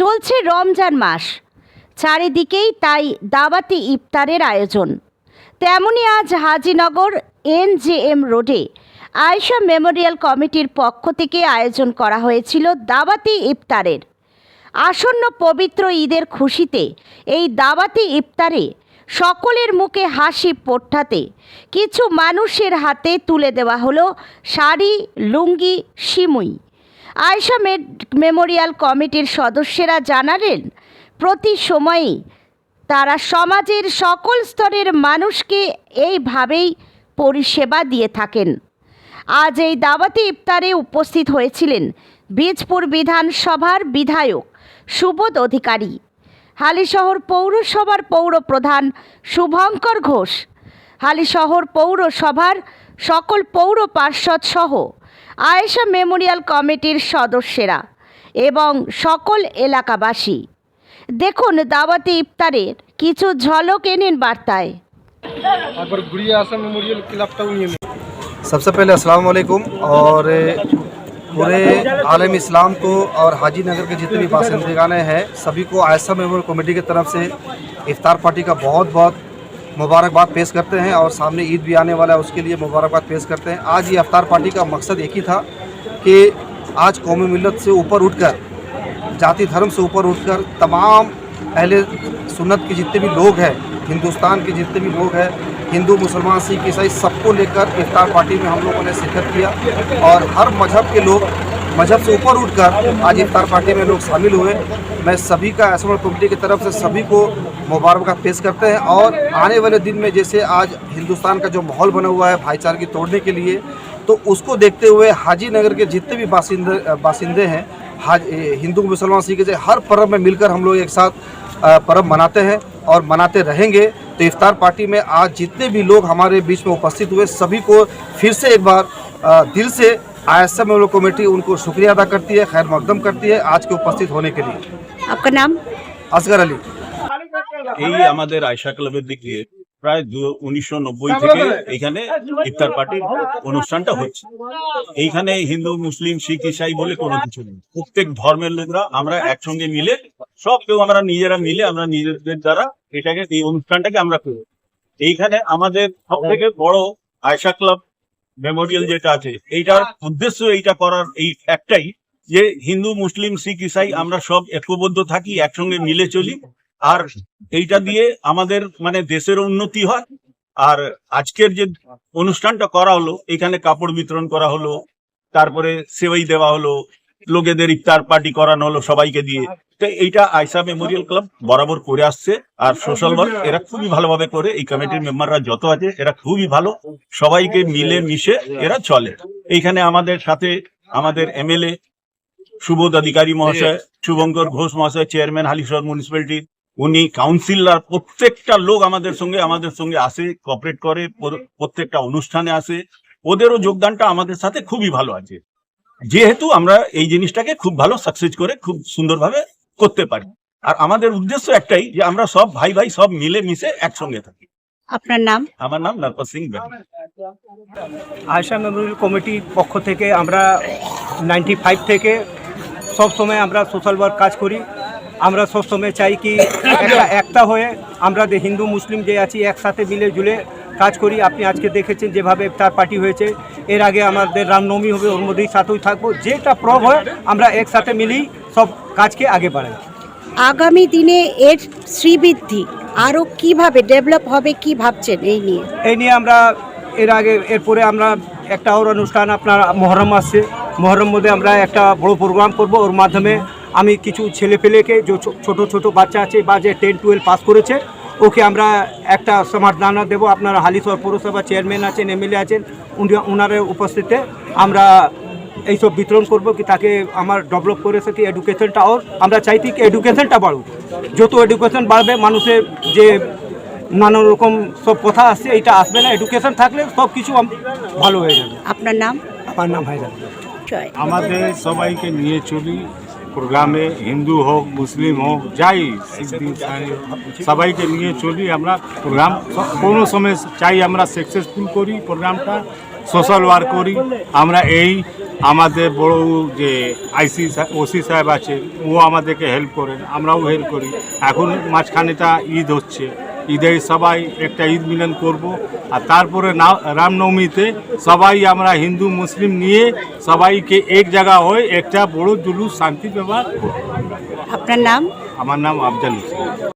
চলছে রমজান মাস। চারিদিকেই তাই দাবাতি ইফতারের আয়োজন। তেমনি আজ হাজিনগর এনজেএম রোডে আয়শা মেমোরিয়াল কমিটির পক্ষ থেকে আয়োজন করা হয়েছিল দাবাতি ইফতারের। আসন্ন পবিত্র ঈদের খুশিতে এই দাবাতি ইফতারে সকলের মুখে হাসি পোট্টাতে কিছু মানুষের হাতে তুলে দেওয়া হলো শাড়ি, লুঙ্গি, সিমুই। আয়শা মে- মেমোরিয়াল কমিটির সদস্যেরা জানালেন, প্রতি সময়ই তারা সমাজের সকল স্তরের মানুষকে এইভাবেই পরিষেবা দিয়ে থাকেন। আজ এই দাওয়াতি ইফতারে উপস্থিত হয়েছিলেন বীজপুর বিধানসভার বিধায়ক সুবোধ অধিকারী, হালিশহর পৌরসভার পৌর প্রধান শুভঙ্কর ঘোষ, হালিশহর পৌরসভার সকল পৌর পার্ষদ সহ আয়েশা মেমোরিয়াল কমিটির সদস্যরা এবং সকল এলাকাবাসী দেখুন দাওয়াতি ইফতারের কিছু ঝলক এনেন বার্তায় अकबर गुड़िया आसम मेमोरियल क्लब टाउन में सबसे पहले अस्सलाम वालेकुम और पूरे आलम इस्लाम को और हाजी नगर के जितने भी बासिंदगाने हैं सभी को आयसा मेमोरियल कमेटी की तरफ से इफ्तार पार्टी का बहुत बहुत मुबारकबाद पेश करते हैं और सामने ईद भी आने वाला है, उसके लिए मुबारकबाद पेश करते हैं। आज ये अफ्तार पार्टी का मकसद एक ही था कि आज कौमी मिलत से ऊपर उठकर, जाति धर्म से ऊपर उठकर तमाम अहले सुन्नत के जितने भी लोग हैं, हिंदुस्तान के जितने भी लोग हैं, हिंदू, मुसलमान, सिख, ईसाई सबको लेकर इफ्तार पार्टी में हम लोगों ने शिरकत किया और हर मज़हब के लोग मज़हब से ऊपर उठकर आज इफ्तार पार्टी में लोग शामिल हुए। मैं सभी का एसमल कमेटी की तरफ़ से सभी को मुबारकबाद पेश करते हैं और आने वाले दिन में जैसे आज हिंदुस्तान का जो माहौल बना हुआ है भाईचारे की तोड़ने के लिए तो उसको देखते हुए हाजी नगर के जितने भी बासिंदे बासिंदे हैं हाज हिंदू मुसलमान सिख ईसाई हर पर्व में मिलकर हम लोग एक साथ पर्व मनाते हैं और मनाते रहेंगे। तो इफ्तार पार्टी में आज जितने भी लोग हमारे बीच में उपस्थित हुए सभी को फिर से एक बार दिल से आईएसएम लोग कमेटी उनको शुक्रिया अदा करती है खैर मकदम करती है आज के उपस्थित होने के लिए। आपका नाम? असगर अली। এই আমাদের আয়সা ক্লাবের দিক দিয়ে প্রায় উনিশশো নব্বই থেকে এখানে ইফতার পার্টির অনুষ্ঠানটা হচ্ছে। এইখানে হিন্দু মুসলিম শিখ ইসাই বলে কোনো কিছু নেই। প্রত্যেক ধর্মের লোকরা আমরা একসঙ্গে মিলে সব কেউ আমরা নিজেরা মিলে আমরা নিজেদের দ্বারা এটাকে এই অনুষ্ঠানটাকে আমরা করি। এইখানে আমাদের সব থেকে বড় আয়সা ক্লাব মেমোরিয়াল যেটা আছে এইটার উদ্দেশ্য এইটা করার এই একটাই যে হিন্দু মুসলিম শিখ ইসাই আমরা সব ঐক্যবদ্ধ থাকি একসঙ্গে মিলে চলি। আর এইটা দিয়ে আমাদের মানে দেশের উন্নতি হয়। আর আজকের যে অনুষ্ঠানটা করা হলো, এখানে কাপড় বিতরণ করা হলো, তারপরে সেবাই দেওয়া হলো, লোকেদের ইফতার পার্টি করানো হলো সবাইকে দিয়ে। তো এইটা আইসা মেমোরিয়াল ক্লাব বরাবর করে আসছে। আর সোশ্যাল ওয়ার্ক, এরা খুবই ভালোভাবে করে। এই কমিটির মেম্বাররা যত আছে, এরা খুবই ভালো। সবাইকে মিলে মিশে এরা চলে। এইখানে আমাদের সাথে আমাদের এমএলএ, সুবোধ অধিকারী মহাশয়, শুভঙ্কর ঘোষ মহাশয়, চেয়ারম্যান হালিশহর মিউনিসিপ্যালিটির উনি কাউন্সিলর প্রত্যেকটা লোক আমাদের সঙ্গে আমাদের সঙ্গে আসে কপারেট করে প্রত্যেকটা অনুষ্ঠানে আসে। ওদেরও যোগদানটা আমাদের সাথে খুবই ভালো আছে। যেহেতু আমরা এই জিনিসটাকে খুব ভালো সাকসেস করে খুব সুন্দরভাবে করতে পারি। আর আমাদের উদ্দেশ্য একটাই যে আমরা সব ভাই ভাই সব মিলে মিশে একসঙ্গে থাকি। আপনার নাম? আমার নাম নরপত সিং আয়সা মেমোরিয়াল কমিটির পক্ষ থেকে আমরা নাইনটি ফাইভ থেকে সব সময় আমরা সোশ্যাল ওয়ার্ক কাজ করি। আমরা সব সময় চাই কি একটা একটা হয়ে আমরা যে হিন্দু মুসলিম যে আছি একসাথে মিলে জুলে কাজ করি। আপনি আজকে দেখেছেন যেভাবে তার পার্টি হয়েছে। এর আগে আমাদের রামনবমী হবে ওর মধ্যেই সাথেই থাকব। যেটা প্রভ হয় আমরা একসাথে মিলেই সব কাজকে আগে বাড়াই। আগামী দিনে এর শ্রীবৃদ্ধি আরও কীভাবে ডেভেলপ হবে কি ভাবছেন এই নিয়ে? এই নিয়ে আমরা এর আগে এরপরে আমরা একটা ওর অনুষ্ঠান আপনার মহরম আসছে। মহরম মধ্যে আমরা একটা বড় প্রোগ্রাম করব। ওর মাধ্যমে আমি কিছু ছেলে পেলেকে যে ছোট ছোট বাচ্চা আছে বা যে টেন টুয়েলভ পাস করেছে ওকে আমরা একটা সমাধানা দেবো। আপনার হালিশহর পৌরসভা চেয়ারম্যান আছেন এমএলএ আছেন উনি ওনার উপস্থিতিতে আমরা এইসব বিতরণ করব কি তাকে আমার ডেভেলপ করে সকি এডুকেশনটা ওর আমরা চাইছি কি এডুকেশনটা বাড়ুক। যত এডুকেশন বাড়বে মানুষের যে নানা রকম সব কথা আসছে এইটা আসবে না। এডুকেশন থাকলে সব কিছু ভালো হয়ে যাবে। আপনার নাম? আমার নাম হায়দার। জয়। আমাদের সবাইকে নিয়ে চলি। প্রোগ্রামে হিন্দু হোক মুসলিম হোক যাই সবাইকে নিয়ে চলি আমরা প্রোগ্রাম কোনো সময় চাই আমরা সাকসেসফুল করি প্রোগ্রামটা সোশ্যাল ওয়ার্ক করি আমরা এই আমাদের বড় যে আইসি ওসি সাহেব আছে ও আমাদেরকে হেল্প করেন আমরাও হেল্প করি এখন মাঝখানেটা ঈদ হচ্ছে ঈদে সবাই একটা ঈদ মিলন করব। আর তারপরে রামনবমীতে সবাই আমরা হিন্দু মুসলিম নিয়ে সবাইকে এক জায়গা হয়ে একটা বড় জুলুস শান্তি ব্যবহার আপনার নাম? আমার নাম আফজাল হোসেন।